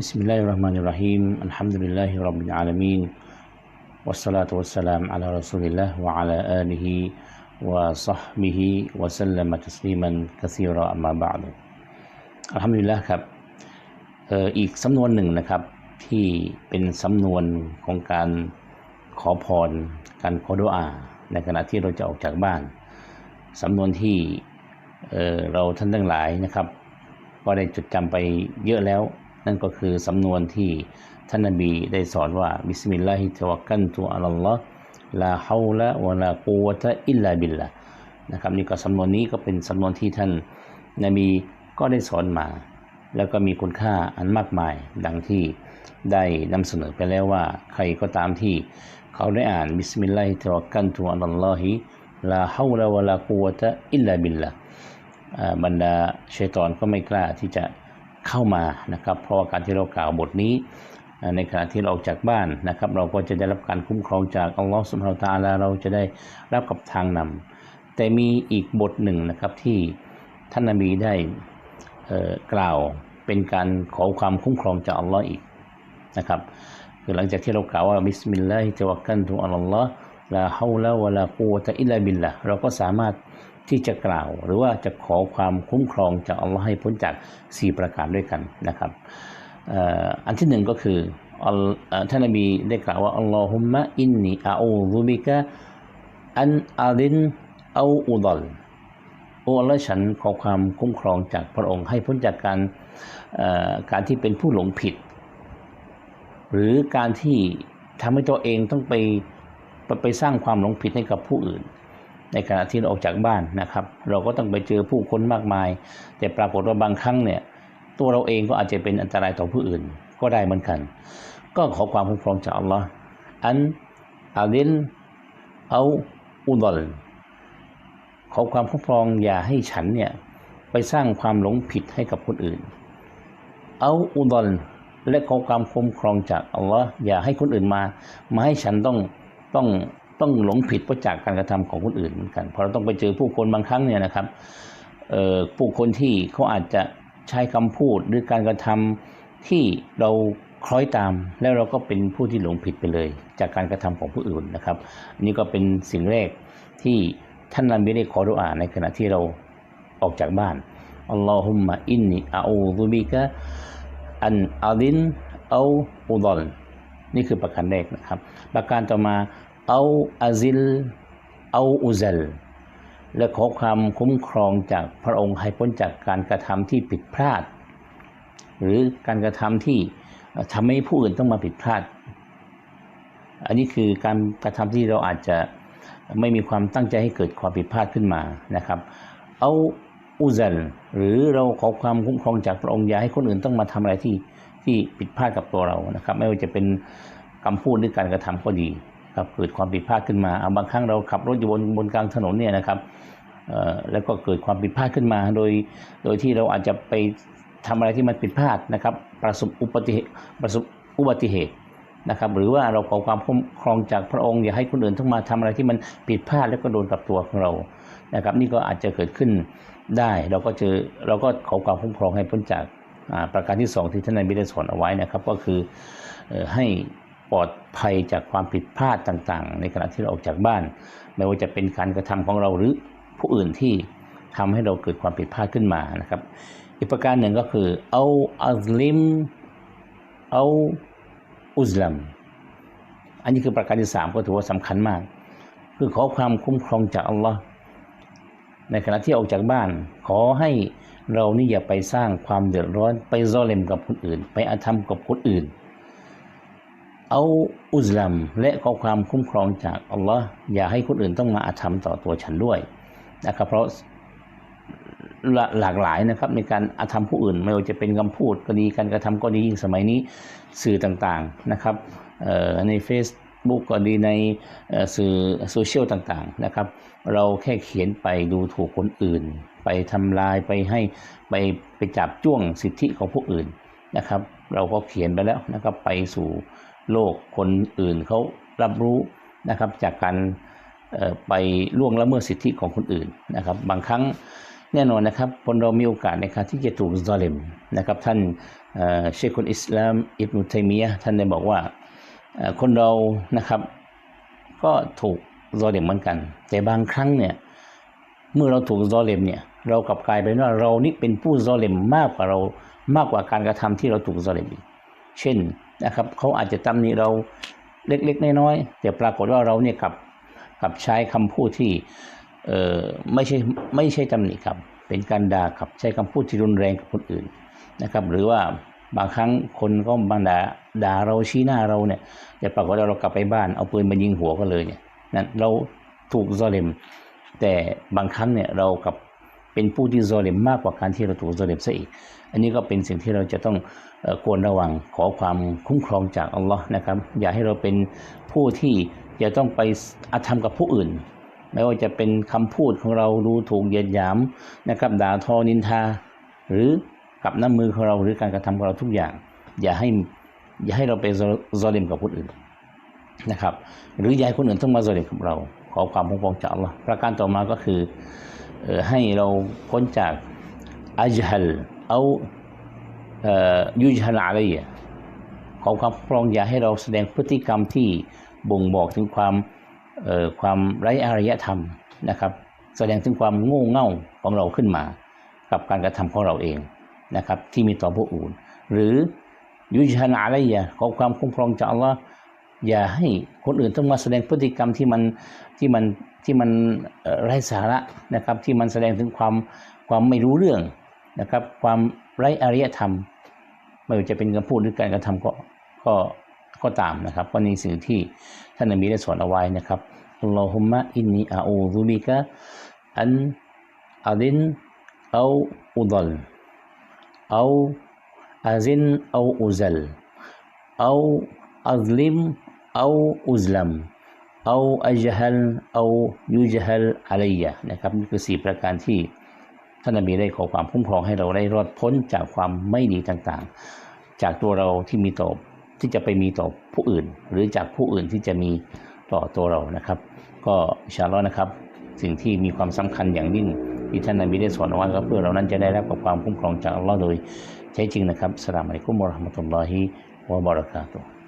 بسم الله الرحمن الرحيم الحمد لله رب العالمين والصلاة والسلام على رسول الله وعلى آله وصحبه وسلم تسليما كثيرا أما بعد อัลฮัมดุลิลละครับเอ่ออีกสำนวนหนึ่งนะครับ ที่เป็นสำนวนของการขอพร การขอดุอา ในขณะที่เราจะออกจากบ้าน สำนวนที่เอ่อเราท่านทั้งหลายนะครับ ก็ได้จดจำไปเยอะแล้ว นั่นก็คือสำนวนที่ท่านนบีได้สอนว่าบิสมิลลาฮิตะวักกันตุอัลลอฮ์ลาฮาวละวะลากูวะตะอิลลาบิลละนะครับนี่ก็สำนวนนี้ก็เป็นสำนวนที่ท่านนบีก็ได้สอนมา แล้วก็มีคุณค่าอันมากมาย ดังที่ได้นำเสนอไปแล้วว่า ใครก็ตามที่เขาได้อ่านบิสมิลลาฮิตะวักกันตุอัลลอฮิลาฮาวละวะลากูวะตะอิลลาบิลละบรรดาชัยตอนก็ไม่กล้าที่จะ เข้ามานะครับ เพราะว่าการที่เรากล่าวบทนี้ ในขณะที่เราออกจากบ้านนะครับ เราก็จะได้รับการคุ้มครองจากอัลลอฮฺสุบฮานตะอาลาเราจะได้รับกับทางนำแต่มีอีกบทหนึ่งนะครับที่ท่านนบีได้กล่าวเป็นการขอความคุ้มครองจากอัลลอฮ์อีกนะครับคือหลังจากที่เรากล่าวว่าบิสมิลลาฮิตะวักกันตุอัลลอฮ์ลาฮาวละวะลากูวะตะอิลลาบิลละเราก็สามารถ ที่จะกล่าว หรือว่าจะขอความคุ้มครองจากอัลลอฮ์ให้พ้นจาก 4 ประการด้วยกันนะครับอันที่หนึ่งก็คืออัลท่านนบีได้กล่าวว่าอัลลอฮุมมะอินนีอาอูซุบิกะอันอาดินเอาอุดลโอ้และฉันขอความคุ้มครองจากพระองค์ให้พ้นจากการการที่เป็นผู้หลงผิด หรือการที่ทำให้ตัวเองต้องไปไปสร้างความหลงผิดให้กับผู้อื่น ในขณะที่เราออกจากบ้านนะครับ เราก็ต้องไปเจอผู้คนมากมาย แต่ปรากฏว่าบางครั้งเนี่ยตัวเราเองก็อาจจะเป็นอันตรายต่อผู้อื่นก็ได้เหมือนกัน ก็ขอความคุ้มครองจากอัลลอฮ์อันอาดินเอาอุดลขอความคุ้มครองอย่าให้ฉันเนี่ยไปสร้างความหลงผิดให้กับคนอื่น เอาอุดลและขอความคุ้มครองจากอัลลอฮ์อย่าให้คนอื่นมา มาให้ฉันต้องต้อง ต้องหลงผิดเพราะจากการกระทำของคนอื่นเหมือนกันเพราะเราต้องไปเจอผู้คนบางครั้งเนี่ยนะครับผู้คนที่เขาอาจจะใช้คำพูดหรือการกระทำที่เราคล้อยตาม แล้วเราก็เป็นผู้ที่หลงผิดไปเลย จากการกระทำของผู้อื่นนะครับนี่ก็เป็นสิ่งแรกที่ท่านนบีได้ขอดุอาในขณะที่เราออกจากบ้านอัลลอฮุมมะอินนีอาอูซุบิกะอันอาดินเอาอุดลนี่คือประการแรกนะครับ ประการต่อมา เอาอาซิล เอาอุซล และขอความคุ้มครองจากพระองค์ให้พ้นจากการกระทำที่ผิดพลาด หรือการกระทำที่ทำให้ผู้อื่นต้องมาผิดพลาด อันนี้คือการกระทำที่เราอาจจะไม่มีความตั้งใจให้เกิดความผิดพลาดขึ้นมานะครับ เอาอุซลหรือเราขอความคุ้มครองจากพระองค์อย่าให้คนอื่นต้องมาทำอะไรที่ที่ผิดพลาดกับตัวเรานะครับ ไม่ว่าจะเป็นคำพูดหรือการกระทำก็ดี ครับเกิดความผิดพลาดขึ้นมาเอาบางครั้งเราขับรถอยู่บนบนกลางถนนเนี่ยนะครับแล้วก็เกิดความผิดพลาดขึ้นมา โดยโดยที่เราอาจจะไปทำอะไรที่มันผิดพลาดนะครับ ประสบอุบัติเหตุประสบอุบัติเหตุนะครับ หรือว่าเราขอความคุ้มครองจากพระองค์อย่าให้คนอื่นต้องมาทำอะไรที่มันผิดพลาดแล้วก็โดนกับตัวของเรานะครับ นี่ก็อาจจะเกิดขึ้นได้เราก็เจอเราก็ขอความคุ้มครองให้พ้นจากประการที่สองที่ท่านนายบิด้สอนเอาไว้นะครับ ก็คือให้ ปลอดภัยจากความผิดพลาดต่างๆ ในขณะที่เราออกจากบ้าน ไม่ว่าจะเป็นการกระทำของเราหรือผู้อื่นที่ทำให้เราเกิดความผิดพลาดขึ้นมานะครับ อีกประการหนึ่งก็คือเอาอัลลิมเอาอุสลัม อันนี้คือประการที่สามก็ถือว่าสำคัญมาก คือขอความคุ้มครองจากอัลลอฮ์ในขณะที่ออกจากบ้าน ขอให้เรานี่อย่าไปสร้างความเดือดร้อนไปซอเลมกับคนอื่น ไปอาธรรมกับคนอื่น เอาอุสลัมและขอความคุ้มครองจากอัลลอฮ์อย่าให้คนอื่นต้องมาอาธรรมต่อตัวฉันด้วยนะครับ เพราะหลาหลากหลายนะครับในการอาธรรมผู้อื่น ไม่ว่าจะเป็นคำพูดก็ดีการกระทำก็ดียิ่งสมัยนี้สื่อต่างๆนะครับใน Facebook ก็ดีในสื่อโซเชียลต่างๆนะครับ เราแค่เขียนไปดูถูกคนอื่น ไปทำลายไปให้ไปไปจับจ้วงสิทธิของผู้อื่นนะครับ เราก็เขียนไปแล้วนะครับไปสู่ โลกคนอื่นเขารับรู้นะครับจากการไปล่วงละเมิดสิทธิของคนอื่นนะครับ บางครั้งแน่นอนนะครับคนเรามีโอกาสในการที่จะถูกซอเลมนะครับท่านเชคคุลอิสลามอิบนุตัยมียะท่านได้บอกว่าคนเรานะครับก็ถูกซอเลมเหมือนกัน แต่บางครั้งเนี่ยเมื่อเราถูกซอเลมเนี่ยเรากลับกลายเป็นว่าเรานี่เป็นผู้ซอเลมมากกว่าเรามากกว่าการกระทำที่เราถูกซอเลมอีกเช่น นะครับเขาอาจจะตำหนิเราเล็กๆน้อยๆแต่ปรากฏว่าเราเนี่ยกับกับใช้คำพูดที่เออไม่ใช่ไม่ใช่ตำหนิครับ เป็นการด่าครับใช้คำพูดที่รุนแรงกับคนอื่นนะครับ หรือว่าบางครั้งคนก็บางด่าด่าเราชี้หน้าเราเนี่ยแต่ปรากฏว่าเรากลับไปบ้านเอาปืนมายิงหัวก็เลยเนี่ยนั่นเราถูกซอเลมแต่บางครั้งเนี่ยเรากับ เป็นผู้ที่ซอเลมมากกว่าการที่เราถูกซอเลมซะอีก อันนี้ก็เป็นสิ่งที่เราจะต้องอควรระวังขอความคุ้มครองจากอัลลอฮ์นะครับ อย่าให้เราเป็นผู้ที่จะต้องไปอาธรรมกับผู้อื่น ไม่ว่าจะเป็นคำพูดของเราดูถูกเยียดหยามนะครับด่าทอนินทา หรือกับน้ำมือของเราหรือการกระทำของเราทุกอย่าง อย่าให้อย่าให้เราไปซอเลมกับคนอื่นนะครับ หรืออย่าให้คนอื่นต้องมาซอเลมกับเรา ขอความคุ้มครองจากอัลลอฮ์ประการต่อมาก็คือ ให้เราพ้นจากอัจฮัลเอาเอ่อยุจฮัลอะไรยะขอความคุ้มครองอย่าให้เราแสดงพฤติกรรมที่บ่งบอกถึงความความไร้อารยธรรมนะครับ แสดงถึงความโง่เง่าของเราขึ้นมา กับการกระทำของเราเองนะครับ ที่มีต่อผู้อื่น หรือยุจฮันอะไรยะขอความคุ้มครองจากอัลลอฮ์อย่าให้คนอื่นต้องมาแสดงพฤติกรรมที่มันที่มัน ที่มันไร้สาระนะครับที่มันแสดงถึงความความไม่รู้เรื่องนะครับความไร้อารยธรรม ไม่ว่าจะเป็นคำพูดหรือการกระทำก็ก็ก็ตามนะครับก็นี่สิ่งที่ท่านนบีได้สอนเอาไว้นะครับอัลลอฮุมมะอินนีอาอูซุบิกะอันอาดินเอาอุดลเอาอาซินเอาอุซัลเอาอัซลิมเอาอุซลัม เอาอัจฮัลเอายูจฮัลอะลัยะนะครับนี่คือสี่ประการที่ท่านนบีได้ขอความคุ้มครองให้เราได้รอดพ้นจากความไม่ดีต่างๆ จากตัวเราที่มีต่อที่จะไปมีต่อผู้อื่น หรือจากผู้อื่นที่จะมีต่อตัวเรานะครับ ก็อิชาลอนะครับ สิ่งที่มีความสำคัญอย่างยิ่งที่ท่านนบีได้สอนเอาไว้ก็เพื่อเรานั้นจะได้รับกับความคุ้มครองจากอัลลอฮ์โดยแท้จริงนะครับสลามอะลัยกุมวะราะห์มะตุลลอฮิวะบะเราะกาตุฮ์